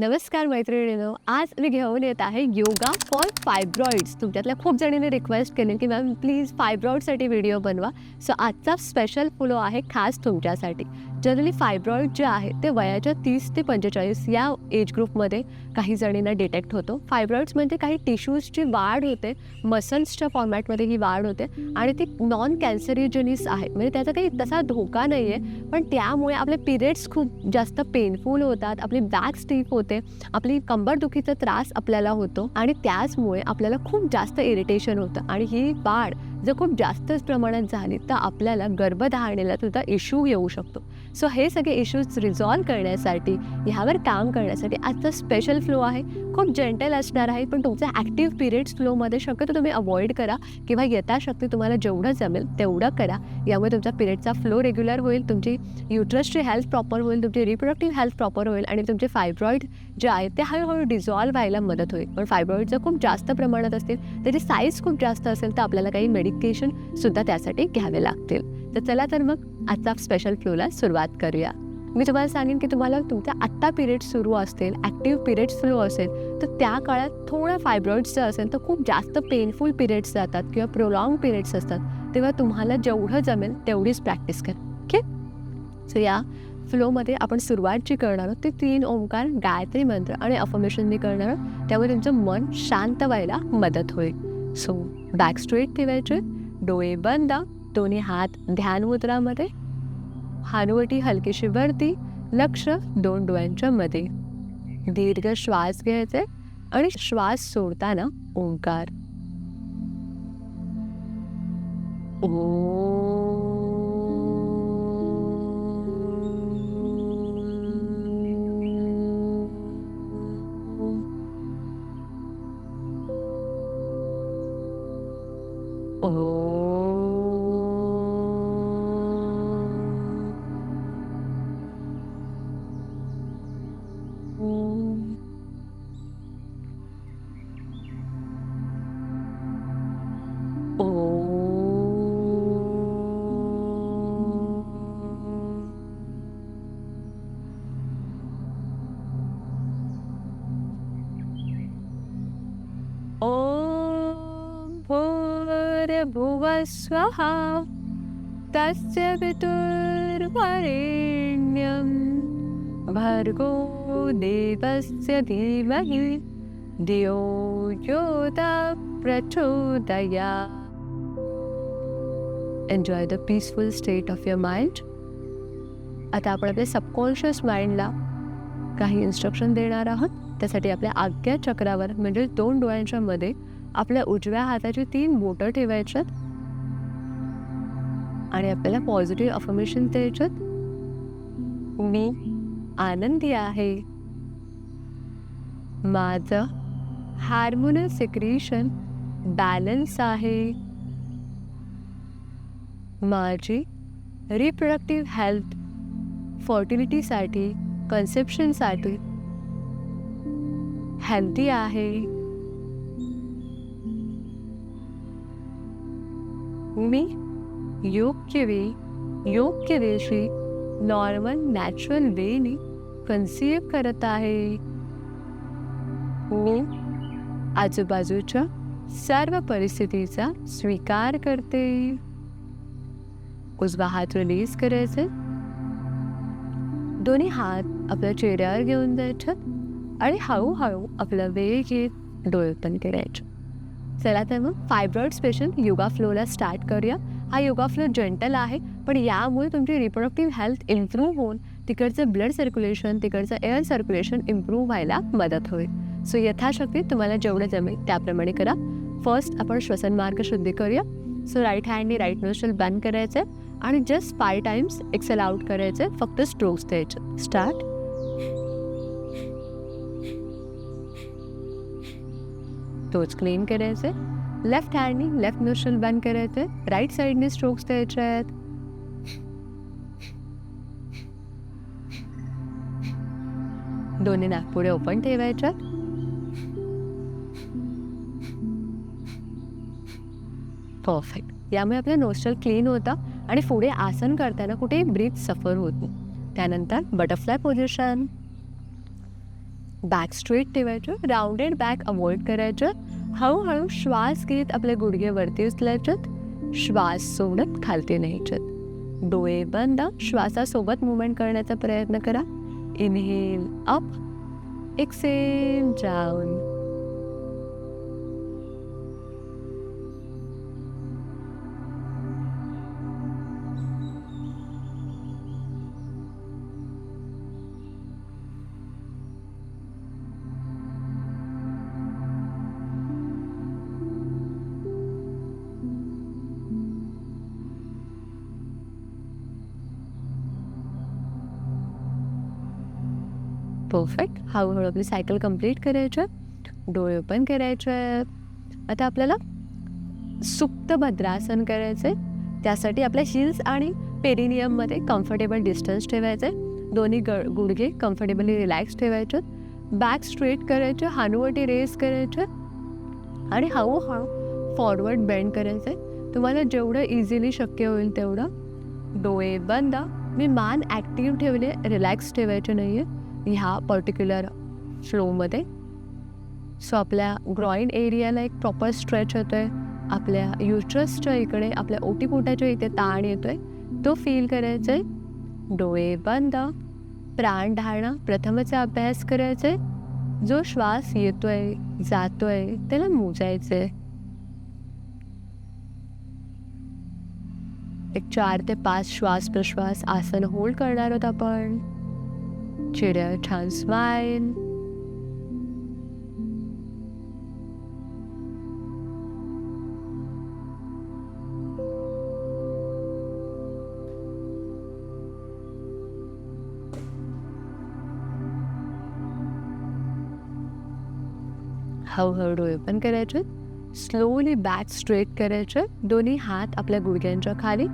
नमस्कार मैत्रिणीनो आज मी घेऊन येत आहे योगा फॉर फायब्रॉइड्स. तुमच्यातल्या खूप जणींनी रिक्वेस्ट केली की मॅम प्लीज फायब्रॉइडसाठी व्हिडिओ बनवा. सो आजचा स्पेशल फ्लो आहे खास तुमच्यासाठी. जनरली फायब्रॉइड जे आहे ते वयाच्या तीस ते पंचेचाळीस या एज ग्रुपमध्ये काही जणींना डिटेक्ट होतो. फायब्रॉइड्स म्हणजे काही टिश्यूजची वाढ होते मसल्सच्या फॉर्मॅटमध्ये ही वाढ होते आणि ती नॉन कॅन्सरिजनिस आहे म्हणजे त्याचा काही तसा धोका नाही आहे पण त्यामुळे आपले पिरियड्स खूप जास्त पेनफुल होतात आपली बॅक स्टीफ होते आपली कंबरदुखीचा त्रास आपल्याला होतो आणि त्याचमुळे आपल्याला खूप जास्त इरिटेशन होतं आणि ही वाढ जर खूप जास्तच प्रमाणात झाली तर आपल्याला गर्भधारणेला सुद्धा इश्यू येऊ शकतो. सो हे सगळे इश्यूज रिझॉल्व करण्यासाठी ह्यावर काम करण्यासाठी आजचा स्पेशल फ्लो आहे. खूप जेंटल असणार आहे पण तुमचा ॲक्टिव्ह पिरियड्स फ्लोमध्ये शक्यतो तुम्ही अवॉइड करा किंवा यथाशक्ती तुम्हाला जेवढं जमेल तेवढं करा. यामुळे तुमचा पिरियडचा फ्लो रेग्युलर होईल तुमची युट्रसची हेल्थ प्रॉपर होईल तुमची रिप्रोडक्टिव्ह हेल्थ प्रॉपर होईल आणि तुमचे फायब्रॉईड जे आहेत ते हळूहळू डिझॉल्व्ह व्हायला मदत होईल. पण फायब्रॉईड जर खूप जास्त प्रमाणात असतील त्याची साईज खूप जास्त असेल तर आपल्याला काही मेडिकेशनसुद्धा त्यासाठी घ्यावे लागतील. तर चला तर मग आजचा स्पेशल फ्लोला सुरुवात करूया. मी तुम्हाला सांगेन की तुम्हाला तुमचा आत्ता पिरियड सुरू असतील ॲक्टिव्ह पिरियड्स फ्लो असेल तर त्या काळात थोडं जर असेल तर खूप जास्त पेनफुल पिरियड्स जातात किंवा प्रोलॉंग पिरियड्स असतात. तेव्हा तुम्हाला जेवढं जमेल तेवढीच प्रॅक्टिस करा. ओके सो या फ्लोमध्ये आपण सुरुवात जी करणार आहोत ते तीन ओंकार गायत्री मंत्र आणि अफर्मेशन मी करणार आहोत. त्यामुळे तुमचं मन शांत व्हायला मदत होईल. सो बॅक स्ट्रेट ठेवायचे डोळे बंद दोन्ही हात ध्यान मुद्रामध्ये हानुवटी हलकीशी वरती लक्ष दोन डोळ्यांच्या मध्ये दीर्घ श्वास घ्यायचे आणि श्वास सोडताना ओंकार। ओ। Oh. स्वाहा तस्य पितुर्वरेण्यं भर्गो देवस्य धीमहि धियो यो the enjoy the peaceful state of your mind आता आपण आपल्या सबकॉन्शियस माइंडला काही इन्स्ट्रक्शन देणार आहोत. त्यासाठी आपल्या आज्ञा चक्रावर म्हणजे दोन डोळ्यांच्या मध्ये आपल्या उजव्या हाताची तीन बोटं ठेवायच्यात आणि आपल्याला पॉझिटिव्ह अफर्मेशन द्यायच्यात मी आनंदी आहे. माझं हार्मोनल सिक्रेशन बॅलन्स आहे. माझी रिप्रोडक्टिव्ह हेल्थ फर्टिलिटीसाठी कन्सेप्शनसाठी हेल्दी आहे. मी योग्य वेळी योग्य दिवशी नॉर्मल नॅचरल वेनी कन्सिव्ह करत आहे. मी आजूबाजूच्या सर्व परिस्थितीचा स्वीकार करते. उजवा हात रिलीज करायचे. दोन्ही हात आपल्या चेहऱ्यावर घेऊन जायचे आणि हळूहळू आपला वेळ घेत डोळे पण करायचे. चला तर मग फायब्रॉइड स्पेशल योगा फ्लोला स्टार्ट करूया. हा योगा फ्लो जेंटल आहे पण यामुळे तुमची रिप्रोडक्टिव्ह हेल्थ इम्प्रूव्ह होऊन तिकडचं ब्लड सर्क्युलेशन तिकडचं एअर सर्क्युलेशन इम्प्रूव्ह व्हायला मदत होईल. सो यथाशक्ती तुम्हाला जेवढं जमेल त्याप्रमाणे करा. फर्स्ट आपण श्वसन मार्ग शुद्धी करूया. सो राईट हँडने राईट नोस्टल बंद करायचं आणि just five times exhale out करायचे फक्त स्ट्रोक्स द्यायचे. स्टार्ट तोच क्लीन करायचे. लेफ्ट हँडनी लेफ्ट नोस्ट्रल करायचं आहे राईट साईडने स्ट्रोक्स द्यायचे आहेत दोन्ही नागपुढे ओपन ठेवायच्यात परफेक्ट यामुळे आपलं नोस्ट्रल क्लीन होतं आणि पुढे आसन करताना कुठेही ब्रीथ सफर होत नाही. त्यानंतर बटरफ्लाय पोझिशन बॅक स्ट्रेट ठेवायचं. राऊंडेड बॅक अवॉइड करायचं. हळूहळू श्वास घेत आपले गुडघे वरती उचलायचेत. श्वास सोडत खालती न्यायचेत. डोळे बंद श्वासासोबत मुवमेंट करण्याचा प्रयत्न करा. Inhale up exhale down perfect हळूहळू आपली सायकल कंप्लीट करायचं डोळे ओपन करायचे आता आपल्याला सुप्त भद्रासन करायचं आहे त्यासाठी आपल्या हिल्स आणि पेरिनियममध्ये कम्फर्टेबल डिस्टन्स ठेवायचे दोन्ही ग गुडघे कम्फर्टेबली रिलॅक्स ठेवायचे बॅक स्ट्रेट करायचे हानुवटी रेस करायचे. आणि हळूहळू फॉरवर्ड बेंड करायचं आहे तुम्हाला जेवढं इझिली शक्य होईल तेवढं डोळे बंद. मी मान ॲक्टिव्ह ठेवले रिलॅक्स ठेवायचे नाही आहे ह्या पर्टिक्युलर फ्लोमध्ये सो आपल्या ग्रॉईन एरियाला एक प्रॉपर स्ट्रेच होतो आहे आपल्या युट्रसच्या इकडे आपल्या ओटीपोटाच्या इथे ताण येतो आहे तो फील करायचा आहे डोळे बंद प्राण ढाळणं प्रथमचा अभ्यास करायचा आहे जो श्वास येतो आहे जातो आहे त्याला मोजायचं आहे एक चार ते पाच श्वास प्रश्वास आसन होल्ड करणार आहोत आपण. चेहऱ्यावर छान स्माईल हळूहळू ओपन करायचे. स्लोली बॅक स्ट्रेट करायचे. दोन्ही हात आपल्या गुडघ्यांच्या खाली.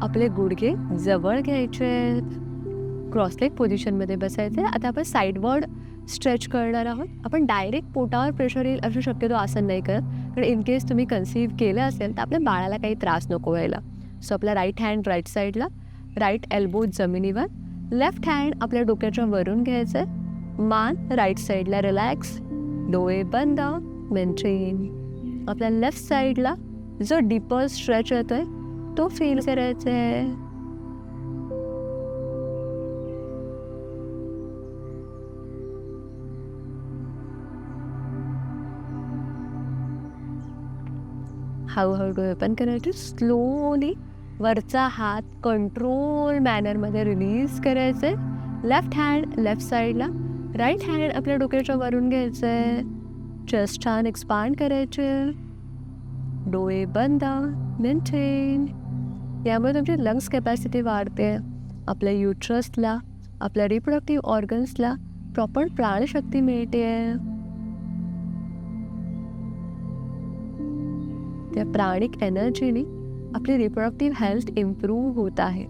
आपले गुडघे जवळ घ्यायचे क्रॉसलेग पोझिशनमध्ये बसायचे आता आपण साईडवर्ड स्ट्रेच करणार आहोत. आपण डायरेक्ट पोटावर प्रेशर येईल असं शक्यतो आसन नाही करत. कारण इन केस तुम्ही कन्सिव्ह केलं असेल तर आपल्या बाळाला काही त्रास नको व्हायला. सो आपला राईट हँड राईट साईडला राईट एल्बो जमिनीवर. लेफ्ट हँड आपल्या डोक्याच्या वरून घ्यायचं आहे. मान राईट साईडला रिलॅक्स डोळे बंद. मेंटेन आपल्या लेफ्ट साईडला जो डीपर स्ट्रेच येतो आहे तो फील करायचा आहे. हळूहळू डोळे ओपन करायचे. स्लोली वरचा हात कंट्रोल मॅनरमध्ये रिलीज करायचे लेफ्ट हँड लेफ्ट साईडला राईट हँड आपल्या डोक्याच्या वरून घ्यायचं आहे चेस्ट छान एक्सपांड करायचे. डोळे बंद मेंटेन यामुळे तुमची लंग्स कॅपॅसिटी वाढते. आपल्या युट्रसला आपल्या रिप्रोडक्टिव्ह ऑर्गन्सला प्रॉपर प्राणशक्ती मिळते. त्या प्राणिक एनर्जीने आपली रिप्रोडक्टिव्ह हेल्थ इम्प्रूव्ह होत आहे.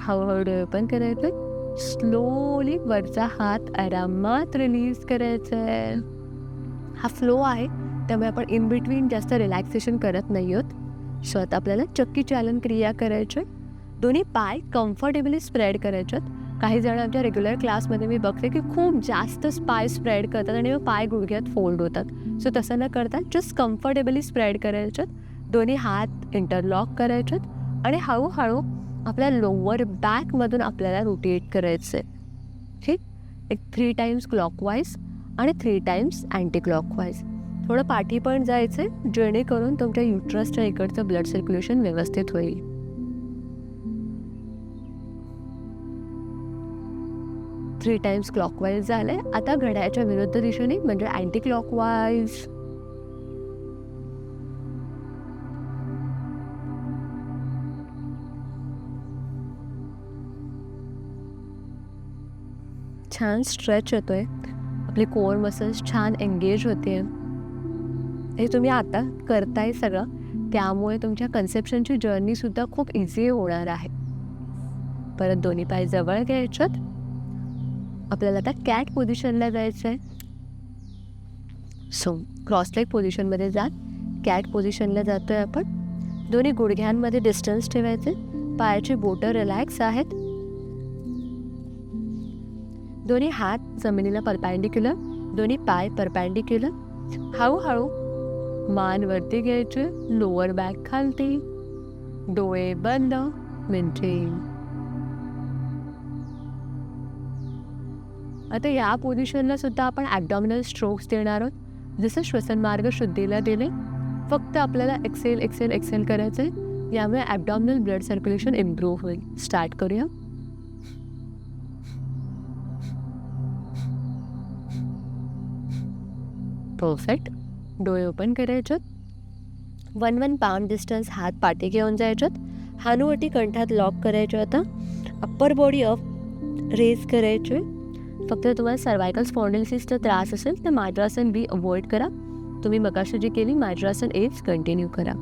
हळूहळू डोळे ओपन करायचं स्लोली वरचा हात आरामात रिलीज करायचा आहे हा फ्लो आहे त्यामुळे आपण इन बिटवीन जास्त रिलॅक्सेशन करत नाही आहोत. स्वतः आपल्याला चक्की चालन क्रिया करायची दोन्ही पाय कम्फर्टेबली स्प्रेड करायच्यात काही जण आमच्या रेग्युलर क्लासमध्ये मी बघते की खूप जास्त पाय स्प्रेड करतात आणि मग पाय गुडघ्यात फोल्ड होतात. सो तसं न करता जस्ट कम्फर्टेबली स्प्रेड करायच्यात दोन्ही हात इंटरलॉक करायच्यात आणि हळूहळू आपल्या लोअर बॅकमधून आपल्याला रोटेट करायचं आहे ठीक? एक थ्री टाईम्स क्लॉकवाईज आणि थ्री टाईम्स अँटी क्लॉकवाईज थोडं पाठी पण जायचं जेणेकरून तुमच्या युट्रसच्या इकडचं ब्लड सर्क्युलेशन व्यवस्थित होईल. थ्री टाइम्स क्लॉकवाईज झालंय. आता घड्याच्या विरुद्ध दिशेने म्हणजे अँटी क्लॉकवाईज छान स्ट्रेच होतोय. आपली कोर मसल्स छान एंगेज होते हे तुम्ही आता करताय सगळं. त्यामुळे तुमच्या कन्सेप्शनची जर्नीसुद्धा खूप इझी होणार आहे. परत दोन्ही पाय जवळ घ्यायच्यात आपल्याला आता कॅट पोझिशनला जायचं आहे. सो क्रॉसलेग पोझिशनमध्ये जात कॅट पोझिशनला जातोय आपण. दोन्ही गुडघ्यांमध्ये डिस्टन्स ठेवायचे. पायाची बोटं रिलॅक्स आहेत. दोन्ही हात जमिनीला परपॅन्डिक्युलर दोन्ही पाय परपॅन्डिक्युलर हळूहळू मान वरती घ्यायचे लोअर बॅक खालती. डोळे बंद मेंटेन आता या पोझिशनला सुद्धा आपण ॲबडॉमिनल स्ट्रोक्स देणार आहोत. जसं श्वसन मार्ग शुद्धीला दिले फक्त आपल्याला एक्सेल एक्सेल एक्सेल करायचं आहे यामुळे ॲबडॉमिनल ब्लड सर्क्युलेशन इम्प्रूव्ह होईल. स्टार्ट करूया. परफेक्ट डोळे ओपन करायचे वन वन पाऊंड डिस्टन्स हात पाठी घेऊन जायच्यात हानुवटी कंठात लॉक करायचे आता. अप्पर बॉडी अप रेज करायचे. फक्त तुम्हाला सर्वायकल स्पॉन्डिलिसिसचा त्रास असेल तर मायड्रासन बी अवॉइड करा. तुम्ही मगाशी जी केली मायड्रासन एज कंटिन्यू करा.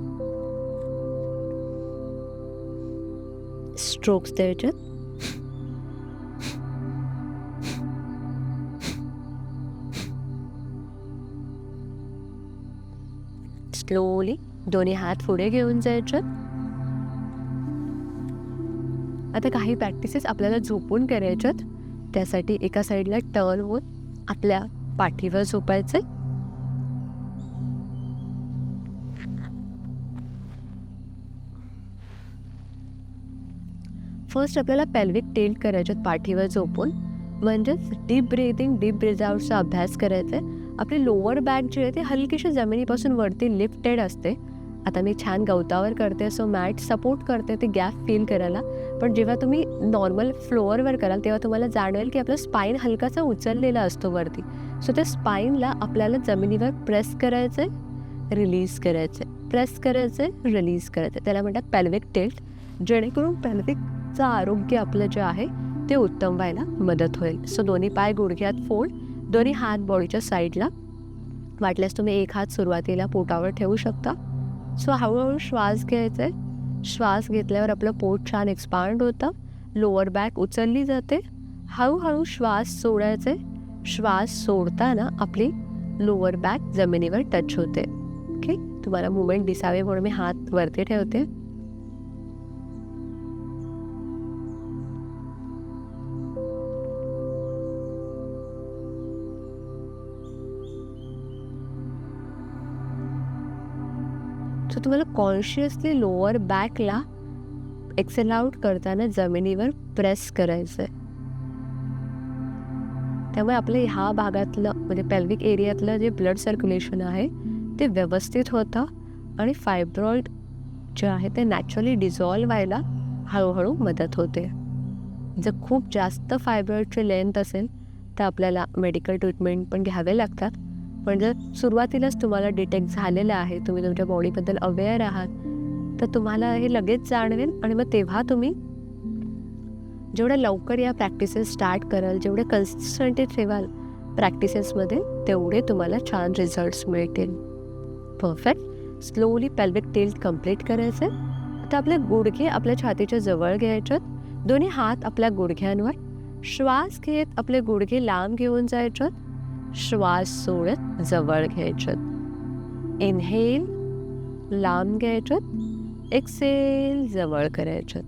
स्ट्रोक्स द्यायच्यात स्लोली दोन्ही हात पुढे घेऊन जायच्यात आता काही प्रॅक्टिसेस आपल्याला झोपून करायच्यात. त्यासाठी एका साईडला टर्न होऊन आपल्या पाठीवर झोपायचं फर्स्ट आपल्याला पेल्विक टेल्ट करायच्यात पाठीवर झोपून म्हणजेच डीप ब्रीदिंग डीप ब्रिज आउटचा अभ्यास करायचा आहे आपली लोअर बॅक जी आहे ती हलकीशी जमिनीपासून वरती लिफ्टेड असते. आता मी छान गवतावर करते सो मॅट सपोर्ट करते ते गॅप फील करायला. पण जेव्हा तुम्ही नॉर्मल फ्लोअरवर कराल तेव्हा तुम्हाला जाणवेल की आपला स्पाईन हलकासा उचललेला असतो वरती. सो त्या स्पाईनला आपल्याला जमिनीवर प्रेस करायचं आहे रिलीज करायचं आहे प्रेस करायचं आहे रिलीज करायचं आहे त्याला म्हणतात पॅल्विक टेल्ट जेणेकरून पॅल्विकचं आरोग्य आपलं जे आहे ते उत्तम व्हायला मदत होईल. सो दोन्ही पाय गुडघ्यात फोल्ड दोन्ही हात बॉडीच्या साईडला वाटल्यास तुम्ही एक हात सुरुवातीला पोटावर ठेवू शकता. सो हळूहळू श्वास घ्यायचा? आहे श्वास घेतल्यावर आपलं पोट छान एक्सपांड होतं. लोअर बॅक उचलली जाते. हळूहळू श्वास सोडायचे? श्वास सोडताना आपली लोअर बॅक जमिनीवर टच होते. ओके तुम्हाला मुवमेंट दिसावे म्हणून मी हात वरती ठेवते. तुम्हाला कॉन्शियसली लोअर बॅकला एक्सेल आउट करताना जमिनीवर प्रेस करायचं आहे त्यामुळे आपल्या ह्या भागातलं म्हणजे पेल्विक एरियातलं जे ब्लड सर्क्युलेशन आहे ते व्यवस्थित होतं आणि फायब्रॉइड जे आहे ते नॅचरली डिझॉल्व व्हायला हळूहळू मदत होते. जर खूप जास्त फायब्रॉइडची लेंथ असेल तर आपल्याला मेडिकल ट्रीटमेंट पण घ्यावे लागतात. पण जर सुरुवातीलाच तुम्हाला डिटेक्ट झालेलं आहे तुम्ही तुमच्या बॉडीबद्दल अवेअर आहात तर तुम्हाला हे लगेच जाणवेल आणि मग तेव्हा तुम्ही जेवढ्या लवकर या प्रॅक्टिसेस स्टार्ट कराल जेवढे कन्सिस्टंटी ठेवाल प्रॅक्टिसेसमध्ये तेवढे तुम्हाला छान रिझल्ट्स मिळतील. Perfect slowly pelvic tilt complete करायचे आता आपले गुडघे आपल्या छातीच्या जवळ घ्यायच्यात दोन्ही हात आपल्या गुडघ्यांवर. श्वास घेत आपले गुडघे लांब घेऊन जायच्यात श्वास सोडत जवळ घ्यायच्यात इनहेल लांब घ्यायच्यात एक्सेल जवळ करायच्यात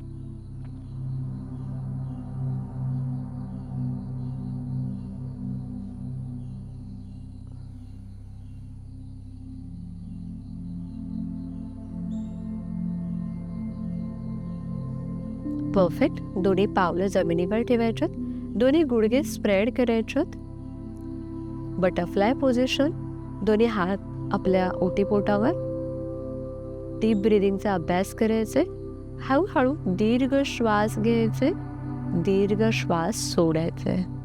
परफेक्ट दोन्ही पावलं जमिनीवर ठेवायच्यात दोन्ही गुडघे स्प्रेड करायच्यात बटरफ्लाय पोझिशन दोन्ही हात आपल्या ओटीपोटावर डीप ब्रिदिंगचा अभ्यास करायचे. हळूहळू दीर्घ श्वास घ्यायचे. दीर्घ श्वास सोडायचे.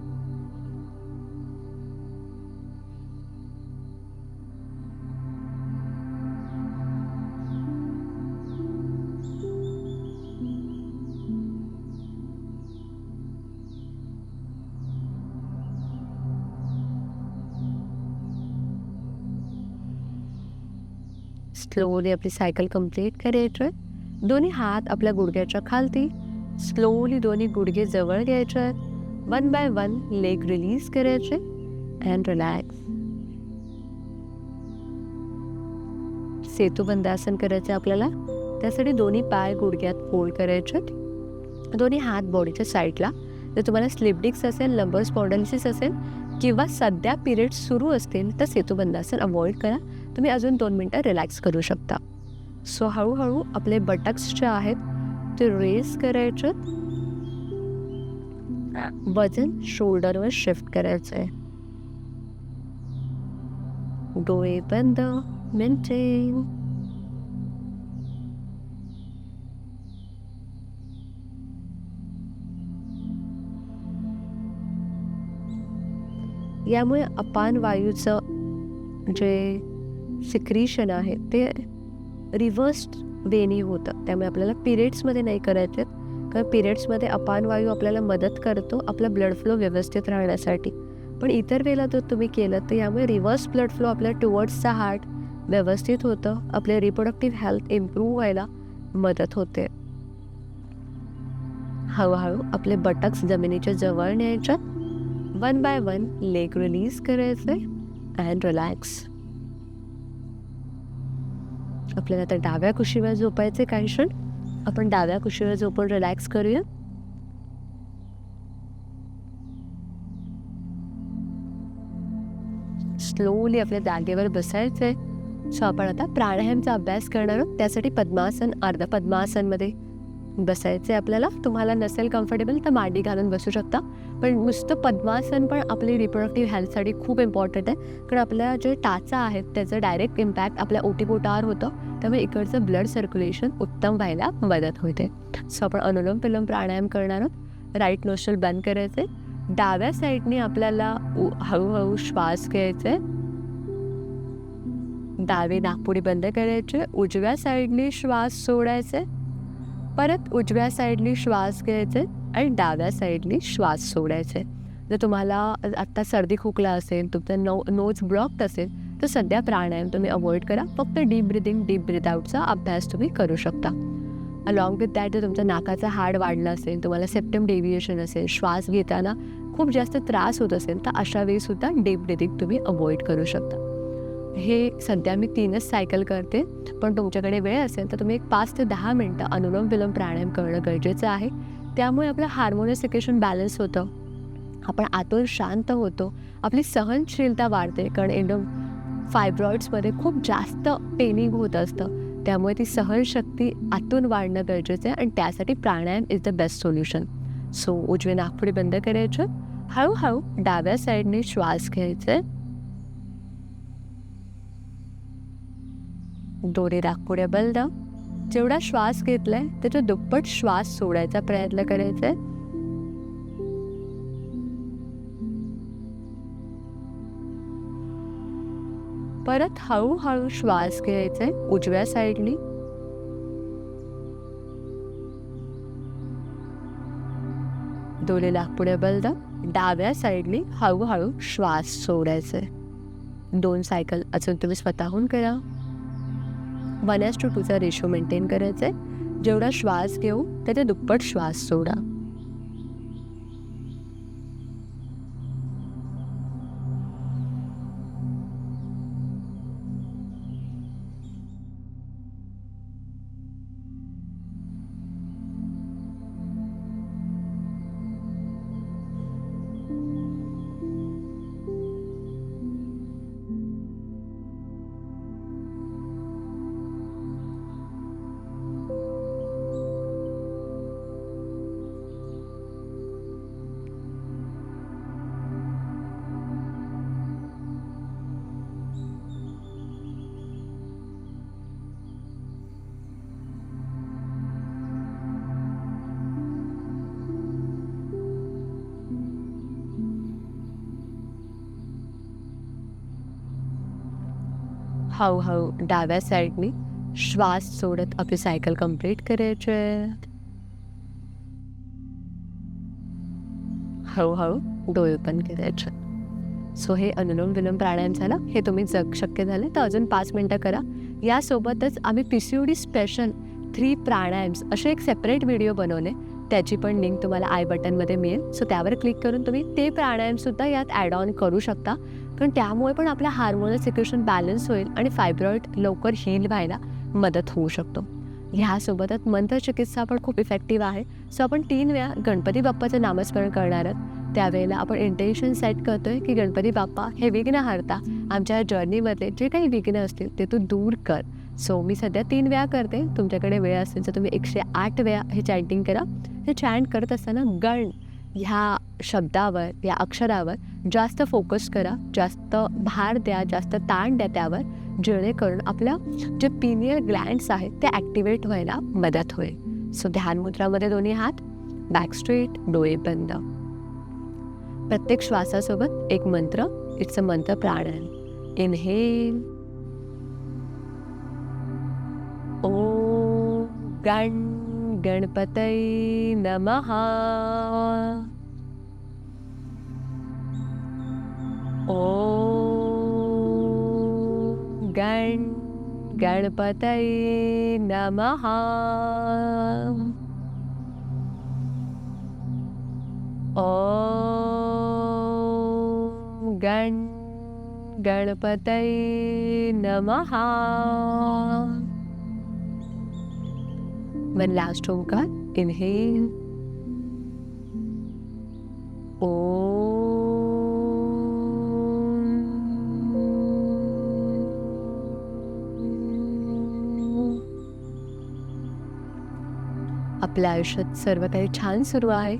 स्लोली आपली सायकल कंप्लीट करायचं. दोन्ही हात आपल्या गुडघ्याच्या खालती. स्लोली दोन्ही गुडघे जवळ घ्यायचे. आहेत one by one leg release करायचे अँड रिलॅक्स सेतुबंदासन करायचं आपल्याला. त्यासाठी दोन्ही पाय गुडघ्यात फोल्ड करायचे. दोन्ही हात बॉडीच्या साईडला जर तुम्हाला स्लिप डिक्स असेल लंबर स्पॉन्डलिसिस असेल किंवा सध्या पिरियड सुरू असतील तर सेतुबंधासन अवॉइड करा. तुम्ही अजून दोन मिनटं रिलॅक्स करू शकता. सो हळूहळू आपले बटक्स जे आहेत ते रेस करायचे. वजन शोल्डरवर शिफ्ट करायचं आहे डोळे बंद मेंटेन यामुळे अपान वायूचं जे सिक्रिशन आहे ते रिव्हर्स वेनी होतं. त्यामुळे आपल्याला पिरियड्समध्ये नाही करायचे कारण पिरियड्समध्ये अपान वायू आपल्याला मदत करतो आपला ब्लड फ्लो व्यवस्थित राहण्यासाठी. पण इतर वेळेला जर तुम्ही केलं तर यामुळे रिव्हर्स ब्लड फ्लो आपल्या टुवर्ड्सचा हार्ट व्यवस्थित होतं. आपले रिप्रोडक्टिव्ह हेल्थ इम्प्रूव्ह व्हायला मदत होते. हळूहळू आपले बटक्स जमिनीच्या जवळ न्यायच्यात one by one leg release करायचे अँड रिलॅक्स आपल्याला आता डाव्या कुशीवर झोपायचे काही क्षण. आपण डाव्या कुशीवर झोपून रिलॅक्स करूया. स्लोली आपल्या जागेवर बसायचंय. सो आपण आता प्राणायामचा अभ्यास करणार आहोत. त्यासाठी पद्मासन अर्ध पद्मासनमध्ये बसायचे आपल्याला. तुम्हाला नसेल कम्फर्टेबल तर मांडी घालून बसू शकता. पण नुसतं पद्मासन पण आपली रिप्रोडक्टिव्ह हेल्थसाठी खूप इम्पॉर्टंट आहे. कारण आपल्या जे टाचा आहेत त्याचं डायरेक्ट इम्पॅक्ट आपल्या ओटीपोटावर होतं. त्यामुळे इकडचं ब्लड सर्क्युलेशन उत्तम व्हायला मदत होते. सो आपण अनुलोम विलोम प्राणायाम करणार आहोत. राईट नोस्टल बंद करायचे. डाव्या साईडने आपल्याला उ- हळूहळू श्वास घ्यायचे. डावे नागपुडी बंद करायचे. उजव्या साईडने श्वास सोडायचे. परत उजव्या साईडने श्वास घ्यायचे आणि डाव्या साईडने श्वास सोडायचे. जर तुम्हाला आत्ता सर्दी खोकला असेल तुमचं नो नोज ब्लॉक्ड असेल तर सध्या प्राणायाम तुम्ही अवॉइड करा. फक्त डीप ब्रिदिंग डीप ब्रिथ आउटचा अभ्यास तुम्ही करू शकता. अलॉंग विथ दॅट जर तुमचं नाकाचा हाड वाढला असेल तुम्हाला सेप्टम डेव्हिएशन असेल श्वास घेताना खूप जास्त त्रास होत असेल तर अशा वेळीसुद्धा डीप ब्रिदिंग तुम्ही अवॉइड करू शकता. हे सध्या मी तीनच सायकल करते. पण तुमच्याकडे वेळ असेल तर तुम्ही एक पाच ते दहा मिनटं अनुलोम विलोम प्राणायाम करणं गरजेचं आहे. त्यामुळे आपलं हार्मोनियस सिक्रेशन बॅलन्स होतं. आपण आतून शांत होतो. आपली सहनशीलता वाढते. कारण एंडो फायब्रॉइड्समध्ये खूप जास्त पेनिंग होत असतं. त्यामुळे ती सहनशक्ती आतून वाढणं गरजेचं आहे आणि त्यासाठी pranayam is the best solution so उजवे नागपुडी बंद करायचं. हळूहळू डाव्या साईडने श्वास घ्यायचे. डोरे नागपुड्या बंद जेवढा श्वास घेतलाय त्याच्या दुप्पट श्वास सोडायचा प्रयत्न करायचा परत हळूहळू श्वास घ्यायचे उजव्या साईडनी. डोळे पुढे बलदा डाव्या साईडनी हळूहळू श्वास सोडायचे दोन सायकल अजून तुम्ही स्वतःहून करा. वन एस टू टूचा रेशो मेंटेन करायचा आहे जेवढा श्वास घेऊ त्याच्या दुप्पट श्वास सोडा. हळूहळू डाव्या साईडनी श्वास सोडत आपली सायकल कंप्लीट करायचे हळूहळू डोळे पण करायचे. सो हे अनुलोम विलोम प्राणायाम झालं. हे तुम्ही जग शक्य झालं तर अजून पाच मिनटं करा. यासोबतच आम्ही P C O D special three pranayams असे एक सेपरेट व्हिडिओ बनवले. त्याची पण लिंक तुम्हाला आय बटनमध्ये मिळेल. सो त्यावर क्लिक करून तुम्ही ते प्राणायामसुद्धा यात ॲड ऑन करू शकता. कारण त्यामुळे पण आपलं हार्मोनल सिक्युएशन बॅलन्स होईल आणि फायब्रॉइड लवकर हील व्हायला मदत होऊ शकतो. ह्यासोबतच मंत्रचिकित्सा पण खूप इफेक्टिव्ह आहे. सो आपण तीन वेळा गणपती बाप्पाचं नामस्मरण करणार आहोत. त्यावेळेला आपण इंटेन्शन सेट करतो आहे की गणपती बाप्पा हे विघ्न हारता आमच्या जर्नीमधले जे काही विघ्न असतील ते तू दूर कर. सो मी सध्या तीन वेळा करते. तुमच्याकडे वेळ असेल तर तुम्ही एकशे आठ वेळा हे चॅन्टिंग करा. हे चॅन्ट करत असताना गण ह्या शब्दावर या अक्षरावर जास्त फोकस करा. जास्त भार द्या जास्त ताण द्या त्यावर जेणेकरून आपल्या जे पिनियर ग्लँड्स आहेत ते ॲक्टिवेट व्हायला मदत होईल. सो ध्यान मुद्रामध्ये दोन्ही हात. बॅक स्ट्रेट डोळे बंद. प्रत्येक श्वासासोबत एक मंत्र. इट्स अ मंत्र प्राणायाम. इनहेल गण गणपतय नमः। ओ गण गणपतय नमः। ॐ गण गणपतय नमः When last ओंकार inhale. ओम आपल्या आयुष्यात सर्व काही छान सुरू आहे.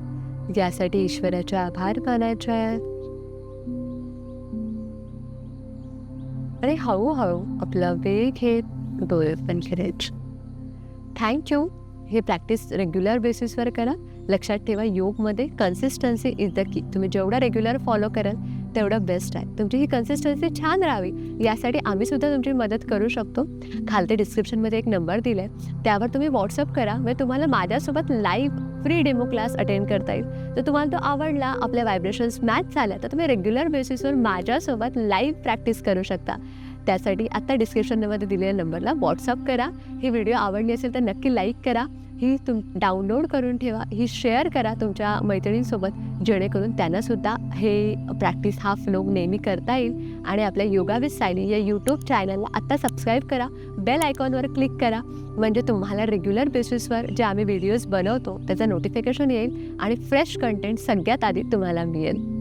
यासाठी ईश्वराचे आभार मानायचे आहेत आणि हळूहळू आपला वेळ घेत डोळे पण करायचे थँक्यू हे प्रॅक्टिस रेग्युलर बेसिसवर करा. लक्षात ठेवा योगमध्ये कन्सिस्टन्सी इज द की तुम्ही जेवढा रेग्युलर फॉलो कराल तेवढं बेस्ट आहे. तुमची ही कन्सिस्टन्सी छान राहावी. यासाठी आम्ही सुद्धा तुमची मदत करू शकतो. खालते डिस्क्रिप्शनमध्ये एक नंबर दिला आहे त्यावर तुम्ही व्हॉट्सअप करा मग तुम्हाला माझ्यासोबत live free demo class attend करता येईल. तर तुम्हाला तो आवडला आपल्या व्हायब्रेशन्स मॅच झाल्या तर तुम्ही रेग्युलर बेसिसवर माझ्यासोबत लाईव्ह प्रॅक्टिस करू शकता. त्यासाठी आत्ता डिस्क्रिप्शनमध्ये दिलेल्या नंबरला व्हॉट्सअप करा. ही व्हिडिओ आवडली असेल तर नक्की लाईक करा. ही तुम डाउनलोड करून ठेवा. ही शेअर करा तुमच्या मैत्रिणींसोबत. जेणेकरून त्यांनासुद्धा हे प्रॅक्टिस हा फ्लो नेहमी करता येईल. आणि आपल्या योगा विथ सायली या यूट्यूब चॅनलला आत्ता सबस्क्राईब करा. बेल आयकॉनवर क्लिक करा. म्हणजे तुम्हाला रेग्युलर बेसिसवर जे आम्ही व्हिडिओज बनवतो त्याचं नोटिफिकेशन येईल. आणि फ्रेश कंटेंट सगळ्यात आधी तुम्हाला मिळेल.